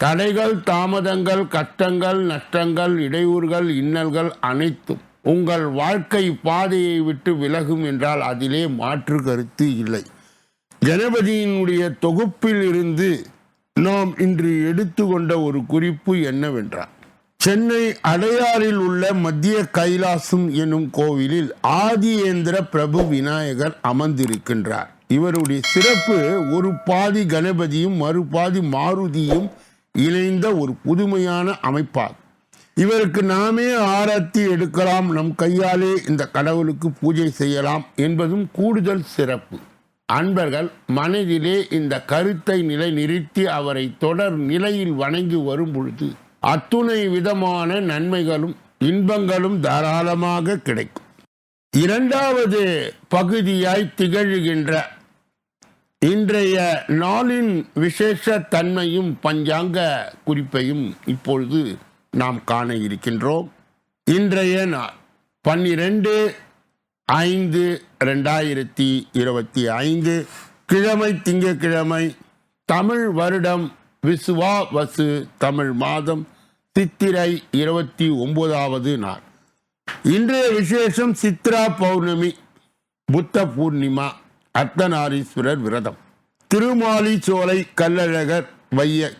தடைகள் தாமதங்கள் கஷ்டங்கள் நஷ்டங்கள் இடையூறுகள் இன்னல்கள் அனைத்தும் உங்கள் வாழ்க்கை பாதையை விட்டு விலகும் என்றால் அதிலே மாற்று கருத்து இல்லை. கணபதியினுடைய தொகுப்பில் இருந்து நாம் இன்று எடுத்துக்கொண்ட ஒரு குறிப்பு என்னவென்றால் சென்னை அடையாறில் உள்ள மத்திய கைலாசம் எனும் கோவிலில் ஆதியேந்திர பிரபு விநாயகர் அமர்ந்திருக்கின்றார். இவருடைய சிறப்பு ஒரு பாதி கணபதியும் மறுபாதி மாருதியும் இணைந்த ஒரு புதுமையான அமைப்பாகும் இவருக்கு நாமே ஆரத்தி எடுக்கலாம் நம் கையாலே இந்த கடவுளுக்கு பூஜை செய்யலாம் என்பதும் கூடுதல் சிறப்பு. அன்பர்கள் மனதிலே இந்த கருத்தை நிலைநிறுத்தி அவரை தொடர் நிலையில் வணங்கி வரும் பொழுது அத்துணை விதமான நன்மைகளும் இன்பங்களும் தாராளமாக கிடைக்கும். இரண்டாவது பகுதியாய் திகழ்கின்ற இன்றைய நாளின் விசேஷ தன்மையும் பஞ்சாங்க குறிப்பையும் இப்பொழுது நாம் காண இருக்கின்றோம். இன்றைய நாள் பன்னிரெண்டு ஐந்து ரெண்டாயிரத்தி இருபத்தி ஐந்து கிழமை திங்கக்கிழமை தமிழ் வருடம் விசுவா வசு தமிழ் மாதம் சித்திரை இருபத்தி ஒன்பதாவது நாள். இன்றைய விசேஷம் சித்ரா பௌர்ணமி புத்த பூர்ணிமா அர்த்தநாரீஸ்வரர் விரதம். திருமாலிச்சோலை கல்லழகர் வைய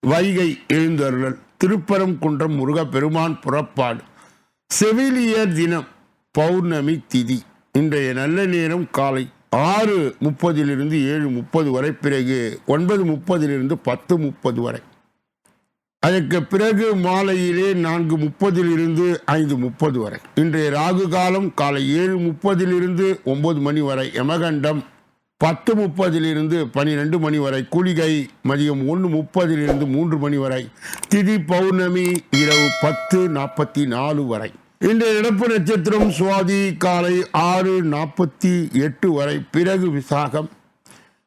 வைகை எழுந்தருளல். திருப்பரங்குன்றம் முருகப்பெருமான் புறப்பாடு. செவிலியர் தினம் பௌர்ணமி திதி. இன்றைய நல்ல நேரம் காலை ஆறு முப்பதிலிருந்து ஏழு முப்பது வரை பிறகு ஒன்பது முப்பதிலிருந்து பத்து முப்பது வரை. அதற்கு பிறகு மாலையிலே நான்கு முப்பதிலிருந்து ஐந்து முப்பது வரை. இன்றைய ராகு காலம் காலை ஏழு முப்பதிலிருந்து ஒன்பது மணி வரை யமகண்டம் பத்து முப்பதிலிருந்து பனிரெண்டு மணி வரை குளிகை மதியம் ஒன்று முப்பதிலிருந்து மூன்று மணி வரை திதி பௌர்ணமி இரவு பத்து நாற்பத்தி நாலு வரை. இன்றைய நடப்பு நட்சத்திரம் சுவாதி காலை ஆறு நாற்பத்தி எட்டு வரை. பிறகு விசாகம்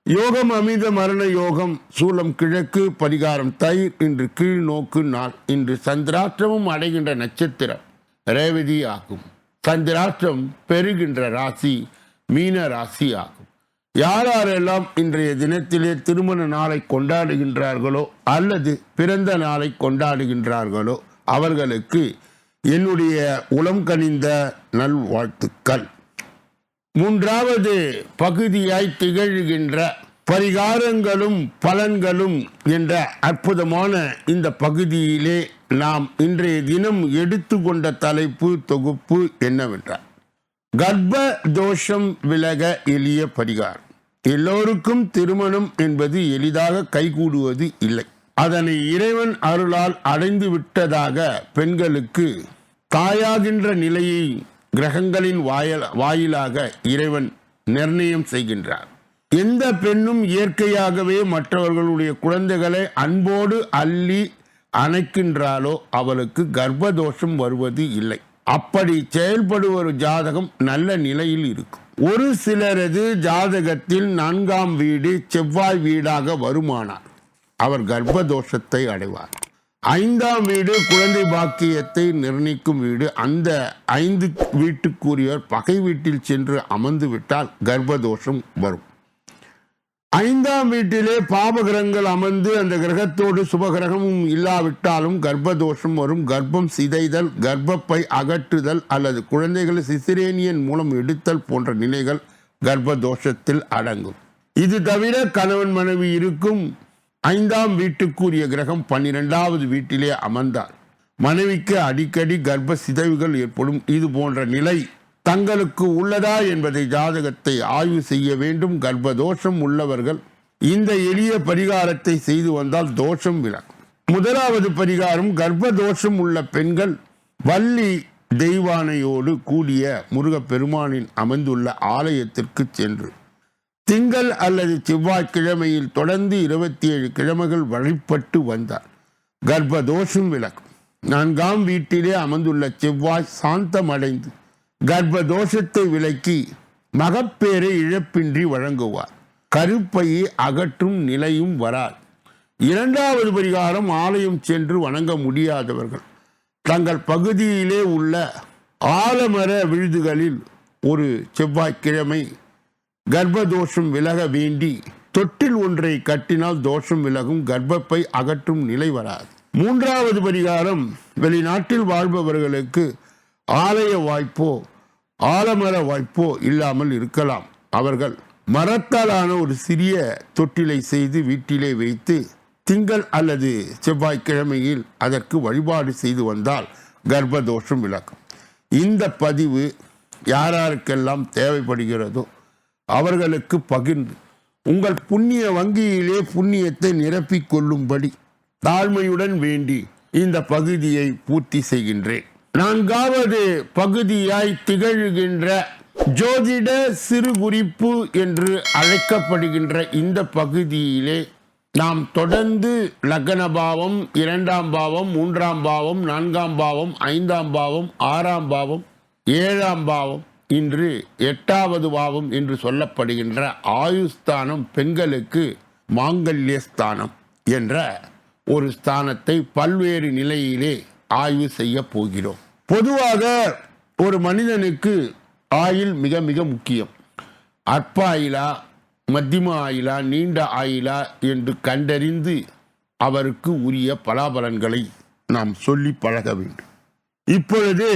யோகம் அமித மரண யோகம் சூலம் கிழக்கு பரிகாரம் தயிர் இன்று கீழ் நோக்கு நாள். இன்று சந்திராஷ்டிரமும் அடைகின்ற நட்சத்திரம் ரேவதி ஆகும் சந்திராஷ்டிரம் பெறுகின்ற ராசி மீன ராசி ஆகும் யாரெல்லாம் இன்றைய தினத்திலே திருமண நாளை கொண்டாடுகின்றார்களோ அல்லது பிறந்த நாளை கொண்டாடுகின்றார்களோ அவர்களுக்கு என்னுடைய உளம் கனிந்த நல்வாழ்த்துக்கள். மூன்றாவது பகுதியாய் திகழ்கின்ற பரிகாரங்களும் பலன்களும் என்ற அற்புதமான இந்த பகுதியிலே நாம் இன்றைய தினம் எடுத்துக்கொண்ட தலைப்பு தொகுப்பு என்னவென்றால் கர்ப்ப தோஷம் விலக எளிய பரிகாரம். எல்லோருக்கும் திருமணம் என்பது எளிதாக கைகூடுவது இல்லை. அதனை இறைவன் அருளால் அடைந்து விட்டதாக பெண்களுக்கு தாயாகின்ற நிலையை கிரகங்களின் வாயல் வாயிலாக இறைவன் நிர்ணயம் செய்கின்றார். எந்த பெண்ணும் இயற்கையாகவே மற்றவர்களுடைய குழந்தைகளை அன்போடு அள்ளி அணைக்கின்றாலோ அவளுக்கு கர்ப்பதோஷம் வருவது இல்லை. அப்படி செயல்படும் ஒரு ஜாதகம் நல்ல நிலையில் இருக்கும். ஒரு சிலரது ஜாதகத்தில் நான்காம் வீடு செவ்வாய் வீடாக வருமானார் அவர் கர்ப்பதோஷத்தை அடைவார். ஐந்தாம் வீடு குழந்தை பாக்கியத்தை நிர்ணயிக்கும் வீடு. அந்த ஐந்து வீட்டுக்குரியவர் பகை வீட்டில் சென்று அமர்ந்து விட்டால் கர்ப்பதோஷம் வரும். ஐந்தாம் வீட்டிலே பாபகிரகங்கள் அமர்ந்து அந்த கிரகத்தோடு சுபகிரகமும் இல்லாவிட்டாலும் கர்ப்பதோஷம் வரும். கர்ப்பம் சிதைதல் கர்ப்பப்பை அகற்றுதல் அல்லது குழந்தைகளை சிசிரேனியன் மூலம் எடுத்தல் போன்ற நிலைகள் கர்ப்பதோஷத்தில் அடங்கும். இது தவிர கணவன் மனைவி இருக்கும் ஐந்தாம் வீட்டுக்குரிய கிரகம் பன்னிரெண்டாவது வீட்டிலே அமர்ந்தார். மனைவிக்கு அடிக்கடி கர்ப்ப சிதைவுகள் ஏற்படும். இது போன்ற நிலை தங்களுக்கு உள்ளதா என்பதை ஜாதகத்தை ஆய்வு செய்ய வேண்டும். கர்ப்பதோஷம் உள்ளவர்கள் இந்த எளிய பரிகாரத்தை செய்து வந்தால் தோஷம் விலகும். முதலாவது பரிகாரம் கர்ப்ப தோஷம் உள்ள பெண்கள் வள்ளி தெய்வானையோடு கூடிய முருகப்பெருமானின் அமைந்துள்ள ஆலயத்திற்கு சென்று திங்கள் அல்லது செவ்வாய்க்கிழமையில் தொடர்ந்து இருபத்தி ஏழு கிழமைகள் வழிபட்டு வந்தார். கர்ப்ப தோஷம் விலகும். நான்காம் வீட்டிலே அமர்ந்துள்ள செவ்வாய் சாந்தமடைந்து கர்ப்ப தோஷத்தை விலக்கி மகப்பேரை இழப்பின்றி வழங்குவார். கருப்பையை அகற்றும் நிலையும் வராது. இரண்டாவது பரிகாரம் ஆலயம் சென்று வணங்க முடியாதவர்கள். தங்கள் பகுதியிலே உள்ள ஆலமர விழுதுகளில் ஒரு செவ்வாய்க்கிழமை கர்ப்பதோஷம் விலக வேண்டி தொட்டில் ஒன்றை கட்டினால் தோஷம் விலகும் கர்ப்பப்பை அகற்றும் நிலை வராது. மூன்றாவது பரிகாரம் வெளிநாட்டில் வாழ்பவர்களுக்கு ஆலய வாய்ப்போ ஆலமர வாய்ப்போ இல்லாமல் இருக்கலாம். அவர்கள் மரத்தாலான ஒரு சிறிய தொட்டிலை செய்து வீட்டிலே வைத்து திங்கள் அல்லது செவ்வாய்க்கிழமையில் அதற்கு வழிபாடு செய்து வந்தால் கர்ப்பதோஷம் விலகும். இந்த பதிவு யாராருக்கெல்லாம் தேவைப்படுகிறதோ அவர்களுக்கு பகிர்ந்து உங்கள் புண்ணிய வங்கியிலே புண்ணியத்தை நிரப்பிக் கொள்ளும்படி தாழ்மையுடன் வேண்டி இந்த பகுதியை பூர்த்தி செய்கின்றேன். நான்காவது பகுதியாய் திகழ்கின்ற ஜோதிட சிறு குறிப்பு என்று அழைக்கப்படுகின்ற இந்த பகுதியிலே நாம் தொடர்ந்து லக்ன பாவம் இரண்டாம் பாவம் மூன்றாம் பாவம் நான்காம் பாவம் ஐந்தாம் பாவம் ஆறாம் பாவம் ஏழாம் பாவம் இன்று எட்டாவது பாவம் என்று சொல்லப்படுகின்ற ஆயுஸ்தானம் பெண்களுக்கு மாங்கல்ய ஸ்தானம் என்ற ஒரு ஸ்தானத்தை பல்வேறு நிலையிலே ஆய்வு செய்ய போகிறோம். பொதுவாக ஒரு மனிதனுக்கு ஆயுள் மிக மிக முக்கியம். அற்ப ஆயிலா மத்தியம ஆயிலா நீண்ட ஆயிலா என்று கண்டறிந்து அவருக்கு உரிய பலாபலன்களை நாம் சொல்லி பழக வேண்டும். இப்பொழுது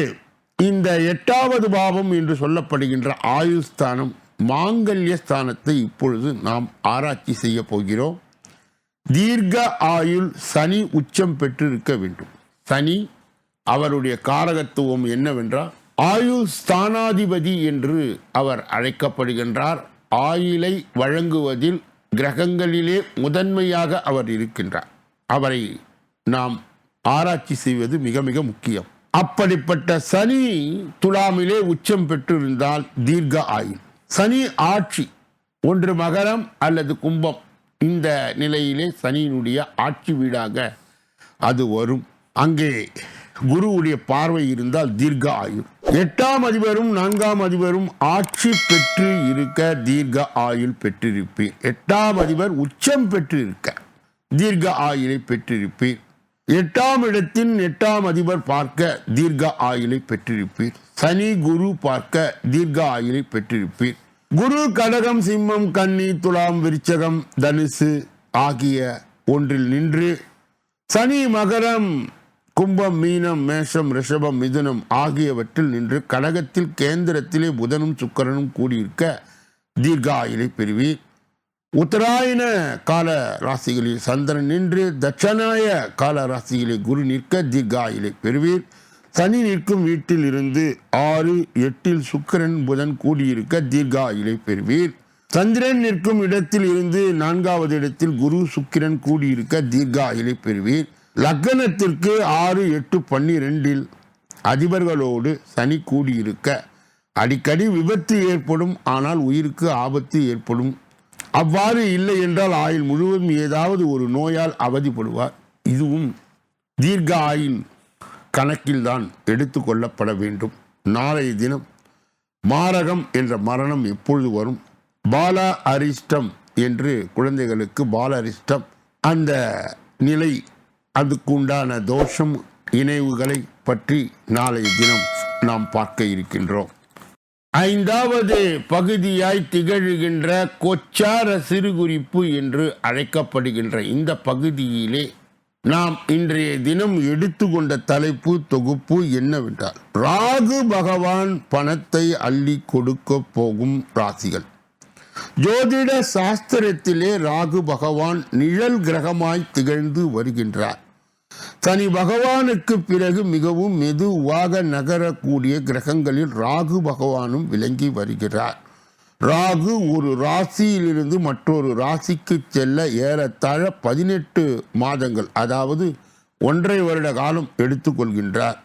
இந்த எட்டாவது பாவம் என்று சொல்லப்படுகின்ற ஆயுஸ்தானம் மாங்கல்ய ஸ்தானத்தை இப்பொழுது நாம் ஆராய்ச்சி செய்ய போகிறோம். தீர்க்க ஆயுள் சனி உச்சம் பெற்றிருக்க வேண்டும். சனி அவருடைய காரகத்துவம் என்னவென்றால் ஆயுள் ஸ்தானாதிபதி என்று அவர் அழைக்கப்படுகின்றார். ஆயுளை வழங்குவதில் கிரகங்களிலே முதன்மையாக அவர் இருக்கின்றார். அவரை நாம் ஆராய்ச்சி செய்வது மிக மிக முக்கியம். அப்படிப்பட்ட சனி துலாமிலே உச்சம் பெற்றிருந்தால் தீர்க்க ஆயுள் சனி ஆட்சி ஒன்று மகரம் அல்லது கும்பம் இந்த நிலையிலே சனியினுடைய ஆட்சி வீடாக அது வரும். அங்கே குருவுடைய பார்வை இருந்தால் தீர்க்க ஆயுள் எட்டாம் அதிபரும் நான்காம் அதிபரும் ஆட்சி பெற்று இருக்க தீர்க்க ஆயுள் பெற்றிருப்பீர். எட்டாம் அதிபர் உச்சம் பெற்றிருக்க தீர்க்க ஆயுளை பெற்றிருப்பீர். எட்டாம் இடத்தின் எட்டாம் அதிபர் பார்க்க தீர்க்க ஆயுளை பெற்றிருப்பீர். சனி குரு பார்க்க தீர்க்க ஆயுளை பெற்றிருப்பீர். குரு கடகம் சிம்மம் கன்னி துலாம் விருச்சகம் தனுசு ஆகிய ஒன்றில் நின்று சனி மகரம் கும்பம் மீனம் மேஷம் ரிஷபம் மிதுனம் ஆகியவற்றில் நின்று கடகத்தில் கேந்திரத்திலே புதனும் சுக்கரனும் கூடியிருக்க தீர்க்க ஆயுளை பெறுவீர். உத்தராயண கால ராசிகளில் சந்திரன் நின்று தட்சணாய கால ராசியிலே குரு நிற்க தீர்காயிலை பெறுவீர். சனி நிற்கும் வீட்டில் இருந்து ஆறு எட்டில் சுக்கிரன் புதன் கூடியிருக்க தீர்காயிலை பெறுவீர். சந்திரன் நிற்கும் இடத்தில் இருந்து நான்காவது இடத்தில் குரு சுக்கிரன் கூடியிருக்க தீர்காயிலை பெறுவீர். லக்னத்திற்கு ஆறு எட்டு பன்னிரெண்டில் அதிபர்களோடு சனி கூடியிருக்க. அடிக்கடி விபத்து ஏற்படும் ஆனால் உயிருக்கு ஆபத்து ஏற்படும். அவ்வாறு இல்லை என்றால் ஆயுள் முழுவதும் ஏதாவது ஒரு நோயால் அவதிப்படுவார். இதுவும் தீர்க்க ஆயுள் கணக்கில்தான் எடுத்துக்கொள்ளப்பட வேண்டும். நாளைய தினம் மாரகம் என்ற மரணம் எப்பொழுது வரும்? பால அரிஷ்டம் என்று குழந்தைகளுக்கு பால அரிஷ்டம் அந்த நிலை அதுக்குண்டான தோஷம் இணைவுகளை பற்றி நாளைய தினம் நாம் பார்க்க இருக்கின்றோம். ஐந்தாவது பகுதியாய் திகழ்கின்ற கொச்சார சிறுகுறிப்பு என்று அழைக்கப்படுகின்ற இந்த பகுதியிலே நாம் இன்றைய தினம் எடுத்துக்கொண்ட தலைப்பு தொகுப்பு என்னவென்றால் ராகு பகவான் பணத்தை அள்ளி கொடுக்க போகும் ராசிகள். ஜோதிட சாஸ்திரத்திலே ராகு பகவான் நிழல் கிரகமாய் திகழ்ந்து வருகின்றார். தனி பகவானுக்கு பிறகு மிகவும் மெதுவாக நகரக்கூடிய கிரகங்களில் ராகு பகவானும் விளங்கி வருகிறார். ராகு ஒரு ராசியிலிருந்து மற்றொரு ராசிக்கு செல்ல ஏறத்தாழ பதினெட்டு மாதங்கள் அதாவது ஒன்றை வருட காலம் எடுத்துக்கொள்கின்றார்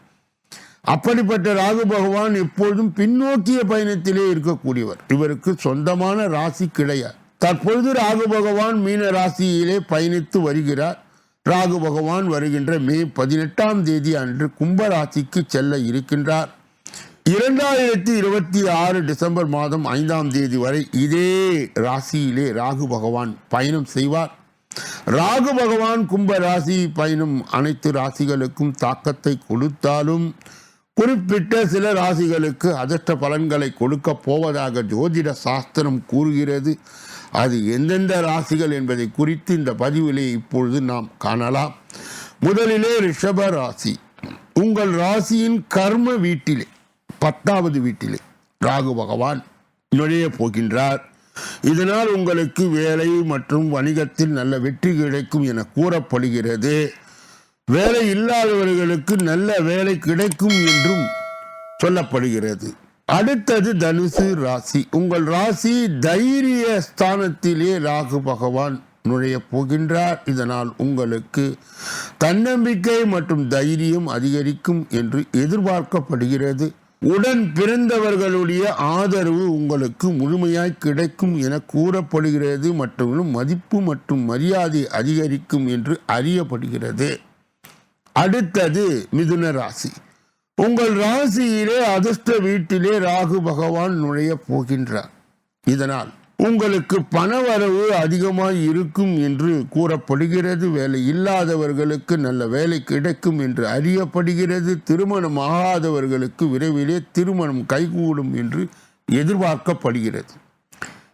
அப்படிப்பட்ட ராகு பகவான் எப்பொழுதும் பின்னோக்கிய பயணத்திலே இருக்கக்கூடியவர். இவருக்கு சொந்தமான ராசி கிடையாது. தற்பொழுது ராகு பகவான் மீன ராசியிலே பயணித்து வருகிறார். ராகு பகவான் வருகின்ற மே பதினெட்டாம் தேதி அன்று கும்பராசிக்கு செல்ல இருக்கின்றார். இரண்டாயிரத்தி இருபத்தி ஆறு டிசம்பர் மாதம் ஐந்தாம் தேதி வரை இதே ராசியிலே ராகு பகவான் பயணம் செய்வார். ராகு பகவான் கும்ப ராசி பயணம் அனைத்து ராசிகளுக்கும் தாக்கத்தை கொடுத்தாலும் குறிப்பிட்ட சில ராசிகளுக்கு அதிர்ஷ்ட பலன்களை கொடுக்க போவதாக ஜோதிட சாஸ்திரம் கூறுகிறது. அது எந்தெந்த ராசிகள் என்பதை குறித்து இந்த பதிவிலே இப்பொழுது நாம் காணலாம். முதலிலே ரிஷப ராசி. உங்கள் ராசியின் கர்ம வீட்டிலே பத்தாவது வீட்டிலே ராகு பகவான் நுழைய போகின்றார். இதனால் உங்களுக்கு வேலை மற்றும் வணிகத்தில் நல்ல வெற்றி கிடைக்கும் என கூறப்படுகிறது. வேலை இல்லாதவர்களுக்கு நல்ல வேலை கிடைக்கும் என்றும் சொல்லப்படுகிறது. அடுத்தது தனுசு ராசி. உங்கள் ராசி தைரிய ஸ்தானத்திலே ராகு பகவான் நுழைய போகின்றார். இதனால் உங்களுக்கு தன்னம்பிக்கை மற்றும் தைரியம் அதிகரிக்கும் என்று எதிர்பார்க்கப்படுகிறது. உடன் பிறந்தவர்களுடைய ஆதரவு உங்களுக்கு முழுமையாய் கிடைக்கும் என கூறப்படுகிறது. மற்றும் மதிப்பு மற்றும் மரியாதை அதிகரிக்கும் என்று அறியப்படுகிறது. அடுத்தது மிதுன ராசி. உங்கள் ராசியிலே அதிர்ஷ்ட வீட்டிலே ராகு பகவான் நுழைய போகின்றார். இதனால் உங்களுக்கு பணவரவு அதிகமாக இருக்கும் என்று கூறப்படுகிறது. வேலை இல்லாதவர்களுக்கு நல்ல வேலை கிடைக்கும் என்று அறியப்படுகிறது. திருமணம் ஆகாதவர்களுக்கு விரைவிலே திருமணம் கைகூடும் என்று எதிர்பார்க்கப்படுகிறது.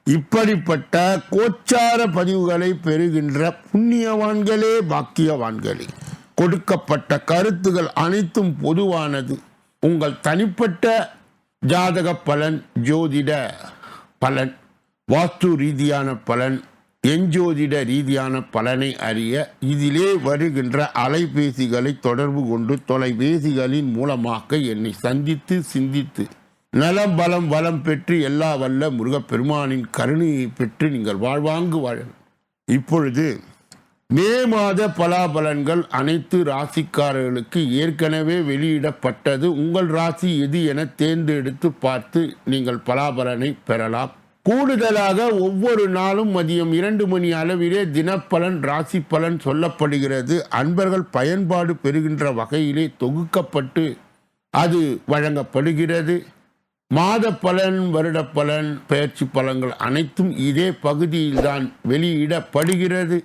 இப்படிப்பட்ட கோச்சார பதிவுகளை பெறுகின்ற புண்ணியவான்களே பாக்கியவான்களே. கொடுக்கப்பட்ட கருத்துகள் அனைத்தும் பொதுவானது. உங்கள் தனிப்பட்ட ஜாதக பலன் ஜோதிட பலன் வாஸ்து ரீதியான பலன் எஞ்சோதிட ரீதியான பலனை அறிய இதிலே வருகின்ற அலைபேசிகளை தொடர்பு கொண்டு தொலைபேசிகளின் மூலமாக என்னை சந்தித்து சிந்தித்து நலம் பலம் வளம் பெற்று எல்லா வல்ல முருகப்பெருமானின் கருணையை பெற்று நீங்கள் வாழ்வாங்கு வாழ. இப்பொழுது மே மாத பலாபலன்கள் அனைத்து ராசிக்காரர்களுக்கு ஏற்கனவே வெளியிடப்பட்டது. உங்கள் ராசி எது என தேர்ந்தெடுத்து பார்த்து நீங்கள் பலாபலனை பெறலாம். கூடுதலாக ஒவ்வொரு நாளும் மதியம் இரண்டு மணி அளவிலே தினப்பலன் ராசி பலன் சொல்லப்படுகிறது. அன்பர்கள் பயன்பாடு பெறுகின்ற வகையிலே தொகுக்கப்பட்டு அது வழங்கப்படுகிறது. மாத பலன் வருட பலன் பயிற்சி பலன்கள் அனைத்தும் இதே பகுதியில்தான் வெளியிடப்படுகிறது.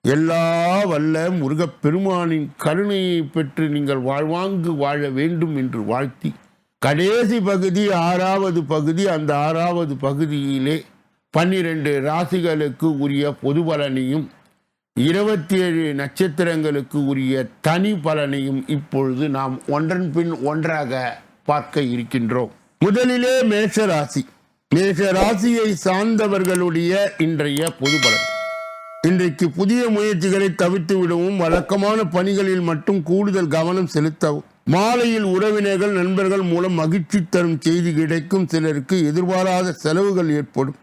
எல்லா வல்ல முருகப் பெருமானின் கருணையை பெற்று நீங்கள் வாழ்வாங்கு வாழ வேண்டும் என்று வாழ்த்தி கடைசி பகுதி ஆறாவது பகுதி அந்த ஆறாவது பகுதியிலே பன்னிரண்டு ராசிகளுக்கு உரிய பொது பலனையும் இருபத்தி ஏழு நட்சத்திரங்களுக்கு உரிய தனி பலனையும் இப்பொழுது நாம் ஒன்றன் பின் ஒன்றாக பார்க்க இருக்கின்றோம். முதலிலே மேஷ ராசி மேஷ ராசியை சார்ந்தவர்களுடைய இன்றைய பொது பலன். இன்றைக்கு புதிய முயற்சிகளை தவிர்த்து விடவும் வழக்கமான பணிகளில் மட்டும் கூடுதல் கவனம் செலுத்தவும். மாலையில் உறவினர்கள் நண்பர்கள் மூலம் மகிழ்ச்சி தரும் செய்தி கிடைக்கும் சிலருக்கு எதிர்பாராத செலவுகள் ஏற்படும்.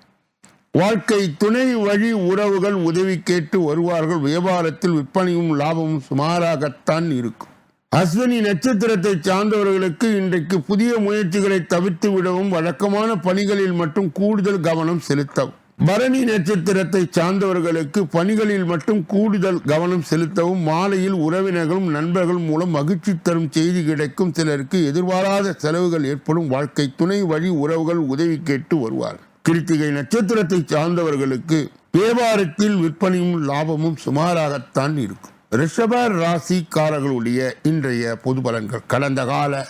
வாழ்க்கை துணை வழி உறவுகள் உதவி கேட்டு வருவார்கள். வியாபாரத்தில் விற்பனையும் லாபமும் சுமாராகத்தான் இருக்கும். அஸ்வினி நட்சத்திரத்தை சார்ந்தவர்களுக்கு இன்றைக்கு புதிய முயற்சிகளை தவிர்த்து விடவும் வழக்கமான பணிகளில் மட்டும் கூடுதல் கவனம் செலுத்தவும். பரணி நட்சத்திரத்தை சார்ந்தவர்களுக்கு பணிகளில் மட்டும் கூடுதல் கவனம் செலுத்தவும் மாலையில் உறவினர்களும் நண்பர்கள் மூலம் மகிழ்ச்சி தரும் செய்தி கிடைக்கும் சிலருக்கு எதிர்பாராத செலவுகள் ஏற்படும். வாழ்க்கை துணை வழி உறவுகள் உதவி கேட்டு வருவார். கிருத்திகை நட்சத்திரத்தை சார்ந்தவர்களுக்கு வியாபாரத்தில் விற்பனையும் லாபமும் சுமாராகத்தான் இருக்கும். ரிஷப ராசிக்காரர்களுடைய இன்றைய பொது பலன்கள். கடந்த கால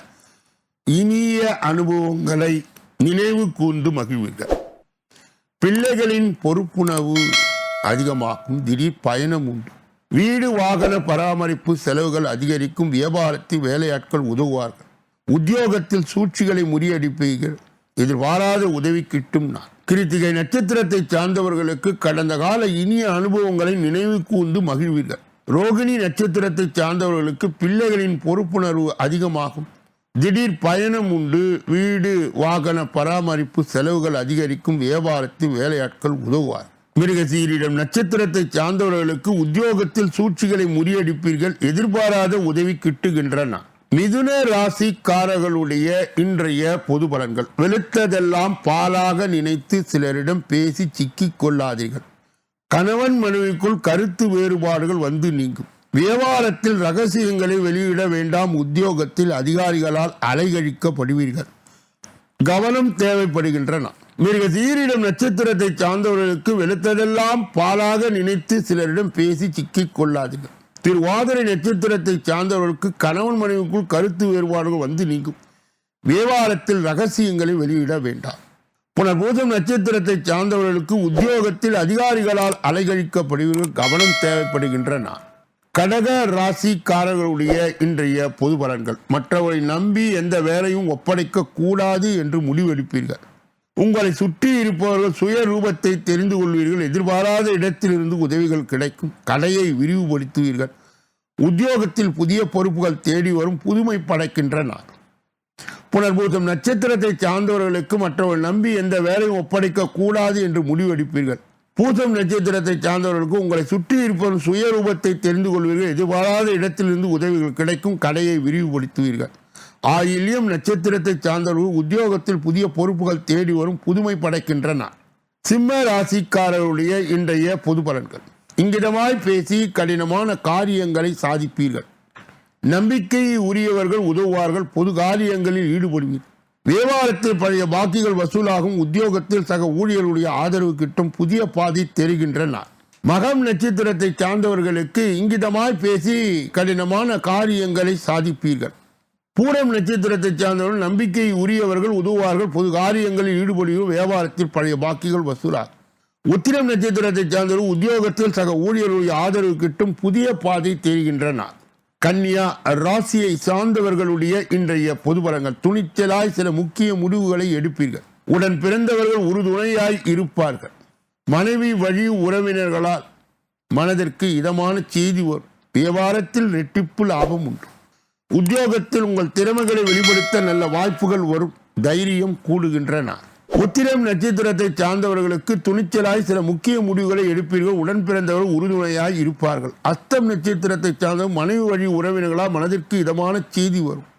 இனிய அனுபவங்களை நினைவு கூர்ந்து மகிழ்வீர்கள். பிள்ளைகளின் பொறுப்புணர்வு அதிகமாகும் திடீர் பயணம் உண்டு. வீடு வாகன பராமரிப்பு செலவுகள் அதிகரிக்கும் வியாபாரத்தில் வேலையாட்கள் உதவுவார்கள். உத்தியோகத்தில் சூழ்ச்சிகளை முறியடிப்பீர்கள். எதிர்பாராத உதவி கிட்டும் நான் கிருத்திகை நட்சத்திரத்தை சார்ந்தவர்களுக்கு கடந்த கால இனிய அனுபவங்களை நினைவு கூர்ந்து மகிழ்வீர்கள். ரோகிணி நட்சத்திரத்தை சார்ந்தவர்களுக்கு பிள்ளைகளின் பொறுப்புணர்வு அதிகமாகும். திடீர் பயணம் உண்டு. வீடு வாகன பராமரிப்பு செலவுகள் அதிகரிக்கும் வியாபாரத்தில் வேலையாட்கள் உதவுவார். மிருகசீரிடம் நட்சத்திரத்தை சார்ந்தவர்களுக்கு உத்தியோகத்தில் சூழ்ச்சிகளை முறியடிப்பீர்கள். எதிர்பாராத உதவி கிட்டுகின்றன. மிதுன ராசிக்காரர்களுடைய இன்றைய பொது பலன்கள். வெளுத்ததெல்லாம் பாலாக நினைத்து சிலரிடம் பேசி சிக்கிக் கொள்ளாதீர்கள். கணவன் மனைவிக்குள் கருத்து வேறுபாடுகள் வந்து நீங்கும். வியாபாரத்தில் ரகசியங்களை வெளியிட வேண்டாம். உத்தியோகத்தில் அதிகாரிகளால் அலைகழிக்கப்படுவீர்கள். கவனம் தேவைப்படுகின்றன. மிருக சீரிடம் நட்சத்திரத்தை சார்ந்தவர்களுக்கு வெளுத்ததெல்லாம் பாலாக நினைத்து சிலரிடம் பேசி சிக்கிக் கொள்ளாதீர்கள். திருவாதிரை நட்சத்திரத்தை சார்ந்தவர்களுக்கு கணவன் மனைவிக்குள் கருத்து வேறுபாடுகள் வந்து நீங்கும். வியாபாரத்தில் ரகசியங்களை வெளியிட வேண்டாம். புனர்பூசம் நட்சத்திரத்தை சார்ந்தவர்களுக்கு உத்தியோகத்தில் அதிகாரிகளால் அலைகழிக்கப்படுவீர்கள். கவனம் தேவைப்படுகின்றன. கடக ராசிக்காரர்களுடைய இன்றைய பொது பலன்கள். மற்றவரை நம்பி எந்த வேலையும் ஒப்படைக்க கூடாது என்று முடிவெடுப்பீர்கள். உங்களை சுற்றி இருப்பவர்கள் சுய ரூபத்தை தெரிந்து கொள்வீர்கள். எதிர்பாராத இடத்திலிருந்து உதவிகள் கிடைக்கும். கடையை விரிவுபடுத்துவீர்கள். உத்தியோகத்தில் புதிய பொறுப்புகள் தேடி வரும் புதுமை படைக்கின்றன புனர்பூதம் நட்சத்திரத்தை சார்ந்தவர்களுக்கு மற்றவர்கள் நம்பி எந்த வேலையும் ஒப்படைக்க கூடாது என்று முடிவெடுப்பீர்கள். பூசம் நட்சத்திரத்தை சார்ந்தவர்களுக்கு உங்களை சுற்றி இருப்பவர்கள் சுயரூபத்தை தெரிந்து கொள்வீர்கள். எதிர்பாராத இடத்திலிருந்து உதவிகள் கிடைக்கும். கடையை விரிவுபடுத்துவீர்கள். ஆயிலியம் நட்சத்திரத்தை சார்ந்தவர்கள் உத்தியோகத்தில் புதிய பொறுப்புகள் தேடி வரும் புதுமை படைக்கின்றன. சிம்ம ராசிக்காரருடைய இன்றைய பொது பலன்கள். இங்கிடமாய் பேசி கடினமான காரியங்களை சாதிப்பீர்கள். நம்பிக்கை உரியவர்கள் உதவுவார்கள். பொது காரியங்களில் ஈடுபடுவீர்கள். வியாபாரத்தில் பழைய பாக்கிகள் வசூலாகும். உத்தியோகத்தில் சக ஊழியர்களுடைய ஆதரவு கிட்டும் புதிய பாதை தெரிகின்றன. மகம் நட்சத்திரத்தை சார்ந்தவர்களுக்கு இங்கிதமாய் பேசி கடினமான காரியங்களை சாதிப்பீர்கள். பூரம் நட்சத்திரத்தை சார்ந்தவர்கள் நம்பிக்கை உரியவர்கள் உதவுவார்கள். பொது காரியங்களில் ஈடுபடியும் வியாபாரத்தில் பழைய பாக்கிகள் வசூலாகும். உத்திரம் நட்சத்திரத்தை சார்ந்தவர்கள் உத்தியோகத்தில் சக ஊழியர்களுடைய ஆதரவு கிட்டும் புதிய பாதை தெரிகின்றன. கன்னியா ராசியை சார்ந்தவர்களுடைய இன்றைய பொதுபலங்கள். துணிச்சலாய் சில முக்கிய முடிவுகளை எடுப்பீர்கள். உடன் பிறந்தவர்கள் உறுதுணையாய் இருப்பார்கள். மனைவி வழி உறவினர்களால் மனதிற்கு இதமான செய்தி வரும். வியாபாரத்தில் ரெட்டிப்பு லாபம் உண்டு. உத்தியோகத்தில் உங்கள் திறமைகளை வெளிப்படுத்த நல்ல வாய்ப்புகள் வரும். தைரியம் கூடுகின்றன. உத்திரம் நட்சத்திரத்தை சார்ந்தவர்களுக்கு துணிச்சலாய் சில முக்கிய முடிவுகளை எடுப்பீர்கள். உடன் பிறந்தவர்கள் உறுதுணையாய் இருப்பார்கள். அஸ்தம் நட்சத்திரத்தை சார்ந்த மனைவி வழி உறவினர்களால் மனதிற்கு இதமான செய்தி வரும்.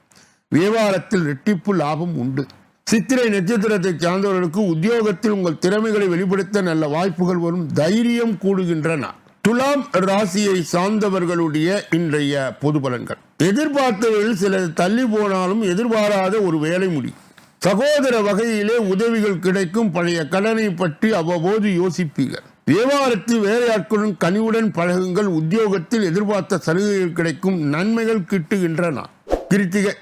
வியாபாரத்தில் ரெட்டிப்பு லாபம் உண்டு. சித்திரை நட்சத்திரத்தை சார்ந்தவர்களுக்கு உத்தியோகத்தில் உங்கள் திறமைகளை வெளிப்படுத்த நல்ல வாய்ப்புகள் வரும். தைரியம் கூடுகின்றன. துலாம் ராசியை சார்ந்தவர்களுடைய இன்றைய பொது பலன்கள். எதிர்பார்த்தவர்கள் சிலர் தள்ளி போனாலும் எதிர்பாராத ஒரு வேலை முடியும். சகோதர வகையிலே உதவிகள் கிடைக்கும் பழைய கடனை பற்றி அவ்வப்போது யோசிப்பீர்கள். வியாபாரத்தில் வேலையாட்களுடன் கனிவுடன் பழகுங்கள் உத்தியோகத்தில் எதிர்பார்த்த சலுகைகள் கிடைக்கும் நன்மைகள் கிட்டுகின்றன. கிருத்திகை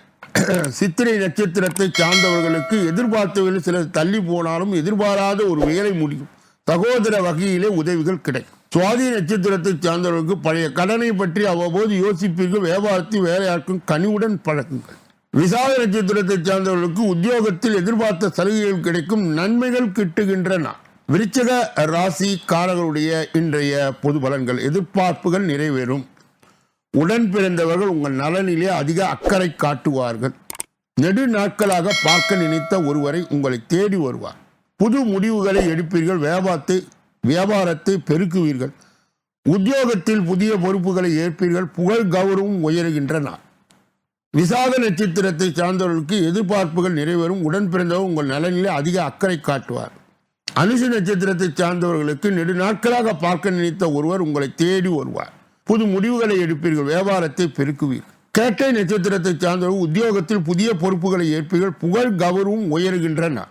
சித்திரை நட்சத்திரத்தை சார்ந்தவர்களுக்கு எதிர்பார்த்தவர்கள் சிலர் தள்ளி போனாலும் எதிர்பாராத ஒரு வேலை முடியும். சகோதர வகையிலே உதவிகள் கிடைக்கும். சுவாதி நட்சத்திரத்தை சார்ந்தவர்களுக்கு பழைய கடனை பற்றி அவ்வப்போது யோசிப்பீர்கள். வியாபாரத்தில் வேலையாட்கும் கனிவுடன் பழகுங்கள். விசாக நட்சத்திரத்தை சார்ந்தவர்களுக்கு உத்தியோகத்தில் எதிர்பார்த்த சலுகைகள் கிடைக்கும் நன்மைகள் கிட்டுகின்றன. விருச்சக ராசிக்காரர்களுடைய இன்றைய பொது பலன்கள் எதிர்பார்ப்புகள் நிறைவேறும். உடன் பிறந்தவர்கள் உங்கள் நலனிலே அதிக அக்கறை காட்டுவார்கள். நெடு நாட்களாக பார்க்க நினைத்த ஒருவரை உங்களை தேடி வருவார். புது முடிவுகளை எடுப்பீர்கள் வியாபாரத்தை வியாபாரத்தை பெருக்குவீர்கள். உத்தியோகத்தில் புதிய பொறுப்புகளை ஏற்பீர்கள் புகழ் கௌரவம் உயருகின்றன. விசாக நட்சத்திரத்தை சார்ந்தவர்களுக்கு எதிர்பார்ப்புகள் நிறைவேறும். உடன் பிறந்தவர் உங்கள் நலனிலே அதிக அக்கறை காட்டுவார். அனுசு நட்சத்திரத்தை சார்ந்தவர்களுக்கு நெடு நாட்களாக பார்க்க நினைத்த ஒருவர் உங்களை தேடி வருவார். புது முடிவுகளை எடுப்பீர்கள் வியாபாரத்தை பெருக்குவீர்கள் கேட்டை நட்சத்திரத்தை சார்ந்தவர்கள் உத்தியோகத்தில் புதிய பொறுப்புகளை ஏற்பீர்கள் புகழ் கௌரவம் உயர்கின்றன.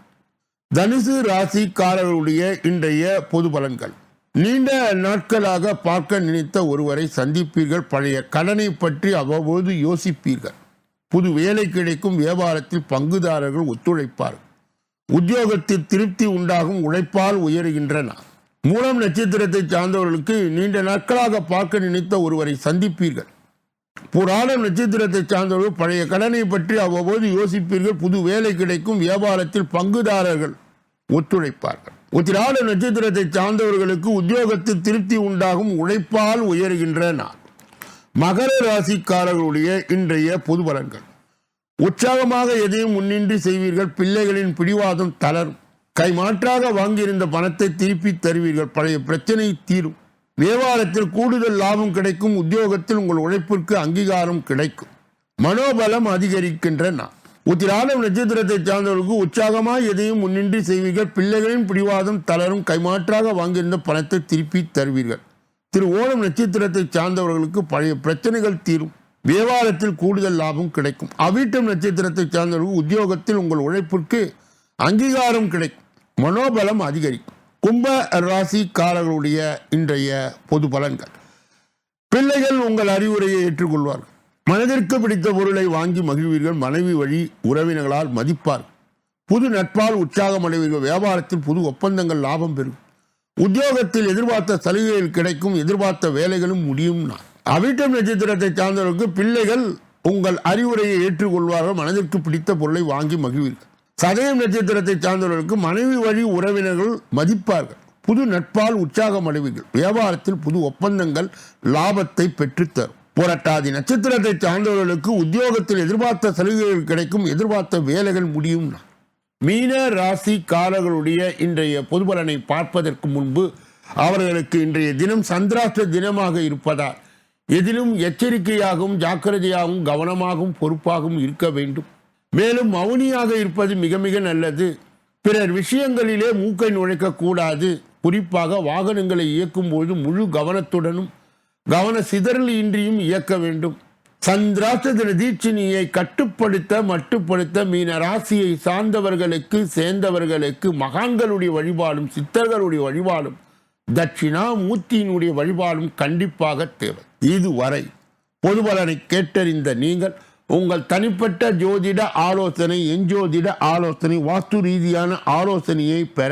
தனுசு ராசிக்காரர்களுடைய இன்றைய பொது பலன்கள். நீண்ட நாட்களாக பார்க்க நினைத்த ஒருவரை சந்திப்பீர்கள் பழைய கடனை பற்றி அவ்வப்போது யோசிப்பீர்கள். வேலை கிடைக்கும் வியாபாரத்தில் பங்குதாரர்கள் ஒத்துழைப்பார். உத்தியோகத்தில் திருப்தி உண்டாகும் உழைப்பால் உயருகின்றன. மூலம் நட்சத்திரத்தை சார்ந்தவர்களுக்கு நீண்ட நாட்களாக பார்க்க நினைத்த ஒருவரை சந்திப்பீர்கள். புராணம் நட்சத்திரத்தை சார்ந்தவர்கள் பழைய கடனை பற்றி அவ்வப்போது யோசிப்பீர்கள். புது வேலை கிடைக்கும் வியாபாரத்தில் பங்குதாரர்கள் ஒத்துழைப்பார்கள். உத்திராட நட்சத்திரத்தை சார்ந்தவர்களுக்கு உத்தியோகத்தில் திருப்தி உண்டாகும் உழைப்பால் உயர்கின்ற மகர ராசிக்காரர்களுடைய இன்றைய பொது பலன்கள். உற்சாகமாக எதையும் முன்னின்றி செய்வீர்கள் பிள்ளைகளின் பிடிவாதம் தளரும். கைமாற்றாக வாங்கியிருந்த பணத்தை திருப்பி தருவீர்கள் பழைய பிரச்சனை தீரும். வியாபாரத்தில் கூடுதல் லாபம் கிடைக்கும் உத்தியோகத்தில் உங்கள் உழைப்பிற்கு அங்கீகாரம் கிடைக்கும். மனோபலம் அதிகரிக்கின்ற நான் உத்திராடம் நட்சத்திரத்தை சார்ந்தவர்களுக்கு உற்சாகமாக எதையும் முன்னின்றி செய்வீர்கள் பிள்ளைகளின் பிடிவாதம் தளரும் கைமாற்றாக வாங்கியிருந்த பணத்தை திருப்பி தருவீர்கள். திரு ஓணம் நட்சத்திரத்தை சார்ந்தவர்களுக்கு பழைய பிரச்சனைகள் தீரும். வியாபாரத்தில் கூடுதல் லாபம் கிடைக்கும். அவிட்டம் நட்சத்திரத்தை சார்ந்தவர்கள் உத்தியோகத்தில் உங்கள் உழைப்பிற்கு அங்கீகாரம் கிடைக்கும். மனோபலம் அதிகரிக்கும். கும்ப ராசிக்காரர்களுடைய இன்றைய பொது பலன்கள். பிள்ளைகள் உங்கள் அறிவுரையை ஏற்றுக்கொள்வார்கள். மனதிற்கு பிடித்த பொருளை வாங்கி மகிழ்வீர்கள். மனைவி வழி உறவினர்களால் மதிப்பார் புது நட்பால் உற்சாகம் அடைவீர்கள். வியாபாரத்தில் புது ஒப்பந்தங்கள் லாபம் பெறும். உத்தியோகத்தில் எதிர்பார்த்த சலுகைகள் கிடைக்கும் எதிர்பார்த்த வேலைகளும் முடியும் நான். அவிட்டம் நட்சத்திரத்தை சார்ந்தவர்களுக்கு பிள்ளைகள் உங்கள் அறிவுரையை ஏற்றுக்கொள்வார்கள் மனதிற்கு பிடித்த பொருளை வாங்கி மகிழ்வீர்கள். சதயம் நட்சத்திரத்தை சார்ந்தவர்களுக்கு மனைவி வழி உறவினர்கள் மதிப்பார்கள். புது நட்பால் உற்சாகம் அடைவீர்கள். வியாபாரத்தில் புது ஒப்பந்தங்கள் லாபத்தை பெற்றுத்தரும். புரட்டாதி நட்சத்திரத்தை சார்ந்தவர்களுக்கு உத்தியோகத்தில் எதிர்பார்த்த சலுகைகள் கிடைக்கும் எதிர்பார்த்த வேலைகள் முடியும் மீன ராசிக்காரர்களுடைய இன்றைய பொதுபலனை பார்ப்பதற்கு முன்பு அவர்களுக்கு இன்றைய தினம் சந்திராஷ்ட தினமாக இருப்பதால் எதிலும் எச்சரிக்கையாகவும் ஜாக்கிரதையாகவும் கவனமாகவும் பொறுப்பாகவும் இருக்க வேண்டும். மேலும் மௌனியாக இருப்பது மிக மிக நல்லது. பிறர் விஷயங்களிலே மூக்கை நுழைக்க கூடாது. குறிப்பாக வாகனங்களை இயக்கும்போது முழு கவனத்துடனும் கவன சிதறல் இன்றியும் இயக்க வேண்டும். சந்திராசதிர தீட்சினியை கட்டுப்படுத்த மட்டுப்படுத்த மீன ராசியை சார்ந்தவர்களுக்கு சேர்ந்தவர்களுக்கு மகான்களுடைய வழிபாடும் சித்தர்களுடைய வழிபாடும் தட்சிணாமூர்த்தியினுடைய வழிபாடும் கண்டிப்பாக தேவை. இதுவரை பொதுபலனை கேட்டறிந்த நீங்கள் உங்கள் தனிப்பட்ட ஜோதிட ஆலோசனை எஞ்சோதிட ஆலோசனை வாஸ்து ரீதியான ஆலோசனையை பெற